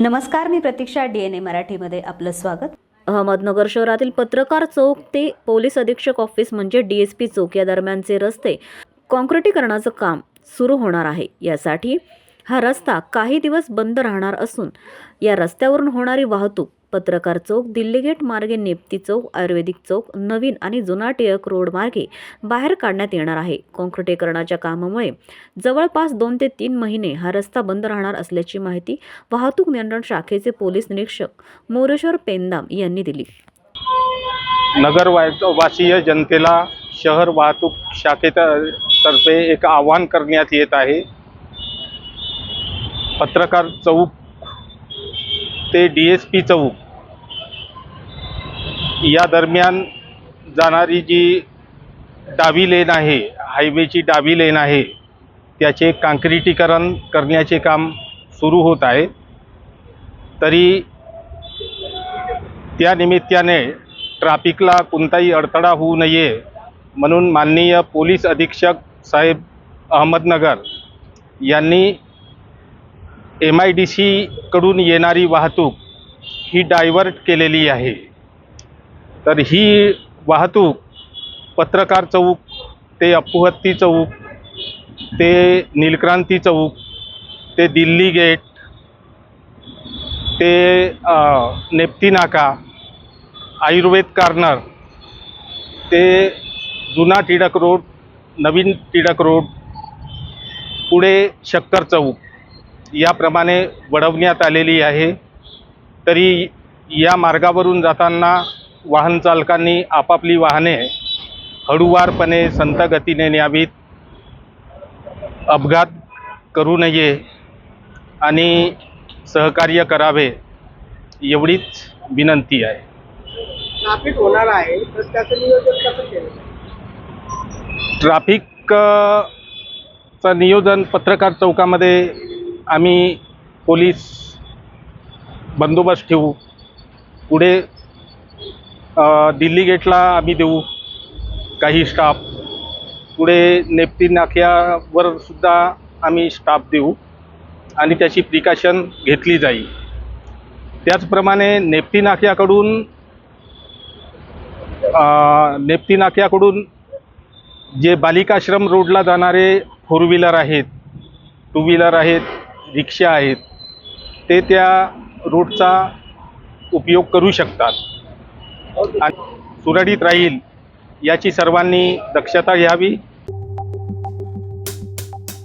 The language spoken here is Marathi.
नमस्कार मी प्रतीक्षा डी एन ए मराठीमध्ये आपलं स्वागत. अहमदनगर शहरातील पत्रकार चौक ते पोलीस अधीक्षक ऑफिस म्हणजे डी एस पी चौक या दरम्यानचे रस्ते कॉन्क्रिटीकरणाचं काम सुरू होणार आहे. यासाठी हा रस्ता काही दिवस बंद राहणार असून या रस्त्यावरून होणारी वाहतूक पत्रकार चौक दिल्ली गेट मार्गे नेप्ती चौक आयुर्वेदिक चौक नवीन आणि जुना टिळक रोड मार्गे बाहेर काढण्यात येणार आहे. कॉन्क्रिटीकरणाच्या कामामुळे जवळपास दोन ते तीन महिने हा रस्ता बंद राहणार असल्याची माहिती वाहतूक नियंत्रण शाखेचे पोलीस निरीक्षक मोरेश्वर पेंदाम यांनी दिली. नगर वासीय जनतेला शहर वाहतूक शाखेतर्फे एक आवाहन करण्यात येत आहे. पत्रकार चौक ते डी एस पी चौक या दरम्यान जाणारी जी डावी लेन आहे हायवेची डावी लेन आहे त्याचे काँक्रिटीकरण करण्याचे काम सुरू होत आहे. तरी त्या निमित्ताने ट्राफिकला कोणताही अडथळा होऊ नये म्हणून माननीय पोलीस अधीक्षक साहेब अहमदनगर यांनी एम आय डी सीकडून येणारी वाहतूक ही डायव्हर्ट केलेली आहे. तर ही वाहतूक पत्रकार चौक ते अप्पुहत्ती चौक ते नीलक्रांती चौक ते दिल्ली गेट ते नेप्ती नाका आयुर्वेद कार्नर ते जुना टिळक रोड नवीन टिळक रोड पुढे शक्कर चौक याप्रमाणे वळवण्यात आलेली आहे. तरी या मार्गावरून जाताना वाहन चालकांनी आपापली वाहने हळूवारपणे संथ गतीने न्यावीत अपघात करू नये आणि सहकार्य करावे एवढीच विनंती आहे. ट्राफिक होणार आहे तर त्याचं नियोजन कसं केलं? ट्राफिक अ, चं नियोजन पत्रकार चौकामध्ये आम्ही पोलीस बंदोबस्त ठेवू. पुढे दिल्ली गेटला आम्ही देऊ. काही स्टाफ पुढे नेप्टी नाक्यावर सुद्धा आम्ही स्टाफ देऊ. आणि त्याची प्रिकॉशन घेतली जाईल. त्याचप्रमाणे नेप्ती नाक्याकडून अ, नेप्ती नाक्याकडून जे बालिकाश्रम रोडला जाणारे फोर व्हीलर आहेत टू व्हीलर आहेत रिक्षा आहेत ते त्या रोडचा उपयोग करू शकतात. सुरळीत राहील याची सर्वांनी दक्षता घ्यावी.